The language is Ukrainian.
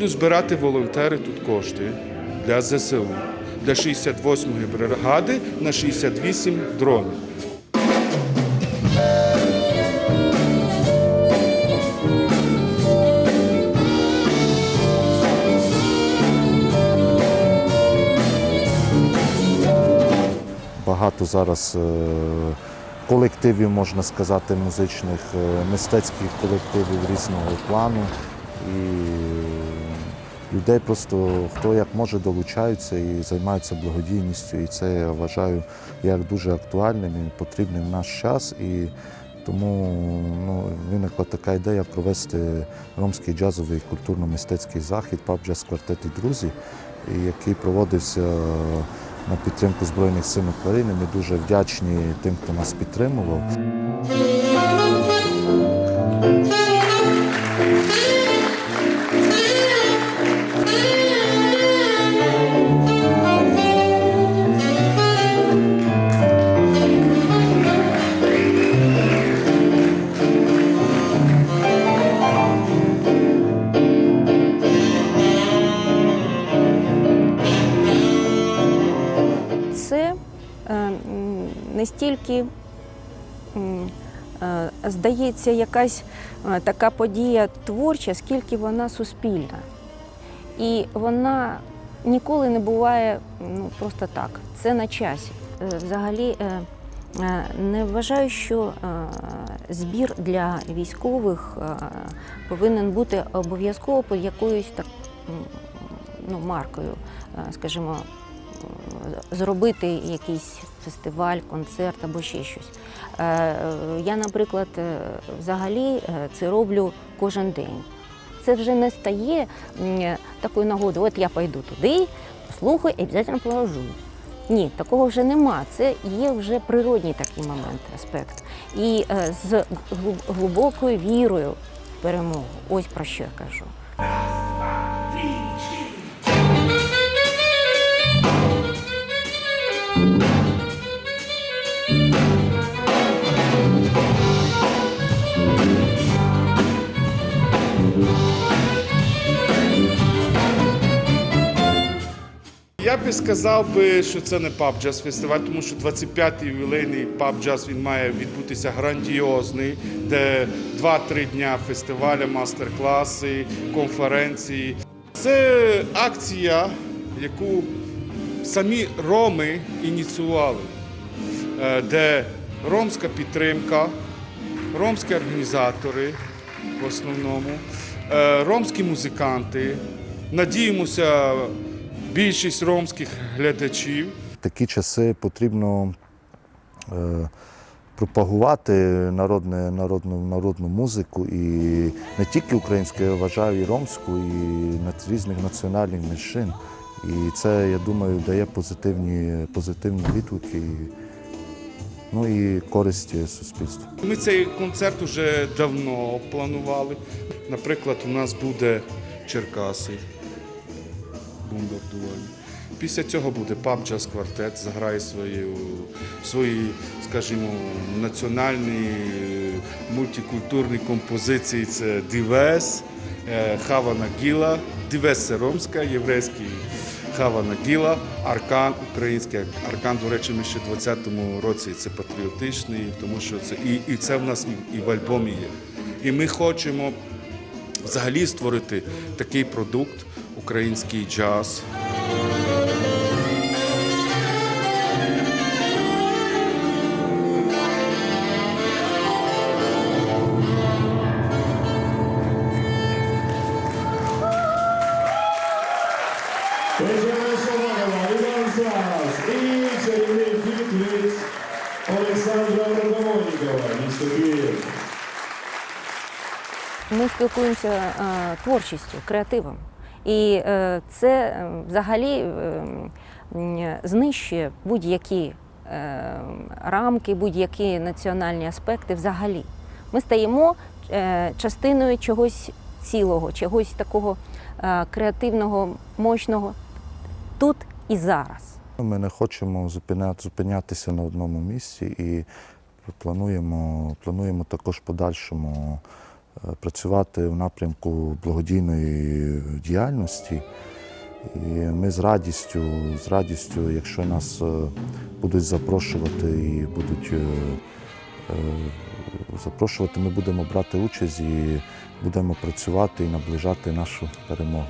будуть збирати волонтери тут кошти для ЗСУ, для 68-ї бригади на 68 дронів. Багато зараз е, колективів, можна сказати, музичних, е, мистецьких колективів різного плану. І людей просто хто як може долучаються і займаються благодійністю. І це я вважаю як дуже актуальним і потрібним в наш час. І тому ну, виникла така ідея провести ромський джазовий культурно-мистецький захід «Паб Джаз Квартет і друзі, який проводився на підтримку Збройних сил України. Ми дуже вдячні тим, хто нас підтримував. Не стільки е, здається якась е, така подія творча, скільки вона суспільна. І вона ніколи не буває ну, просто так. Це на часі. Е, Взагалі не вважаю, що збір для військових повинен бути обов'язково під якоюсь так ну, маркою, скажімо, зробити якийсь фестиваль, концерт або ще щось. Е, е, Я, наприклад, е, взагалі це роблю кожен день. Це вже не стає такою нагодою, от я пойду туди, послухаю і обов'язково положу. Ні, такого вже нема. Це є вже природній такий момент, аспект. І з глиб- глибокою вірою в перемогу. Ось про що я кажу. Я би сказав би, що це не паб джаз фестиваль, тому що 25-й ювілейний паб джаз він має відбутися грандіозний, де 2-3 дня фестиваля, мастер-класи, конференції. Це акція, яку самі роми ініціювали, е, де ромська підтримка, ромські організатори в основному, е, ромські музиканти. Надіємося, більшість ромських глядачів. Такі часи потрібно е, пропагувати народне, народну, народну музику і не тільки українську, я вважаю, і ромську, і різних національних меншин. І це, я думаю, дає позитивні, позитивні відгуки. Ну і користь суспільству. Ми цей концерт вже давно планували. Наприклад, у нас буде Черкаси, бомбардування. Після цього буде паб джаз квартет, заграє свою, свої, скажімо, національні е, мультикультурні композиції. Це Дівес, е, Хава Нагіла. Дівес це ромська, єврейський Хава Нагіла, Аркан, український Аркан, до речі, ми ще в 20-му році це патріотичний, тому що це і, і це в нас і, і в альбомі є. І ми хочемо взагалі створити такий продукт, український джаз. Ми спілкуємося е, творчістю, креативом. І е, це е, взагалі е, знищує будь-які рамки, будь-які національні аспекти взагалі. Ми стаємо частиною чогось цілого, чогось такого креативного, мощного тут і зараз. Ми не хочемо зупинятися на одному місці і плануємо, плануємо також подальшому працювати в напрямку благодійної діяльності. І ми з радістю, з радістю, якщо нас е, будуть запрошувати і будуть е, е, запрошувати, ми будемо брати участь і будемо працювати і наближати нашу перемогу.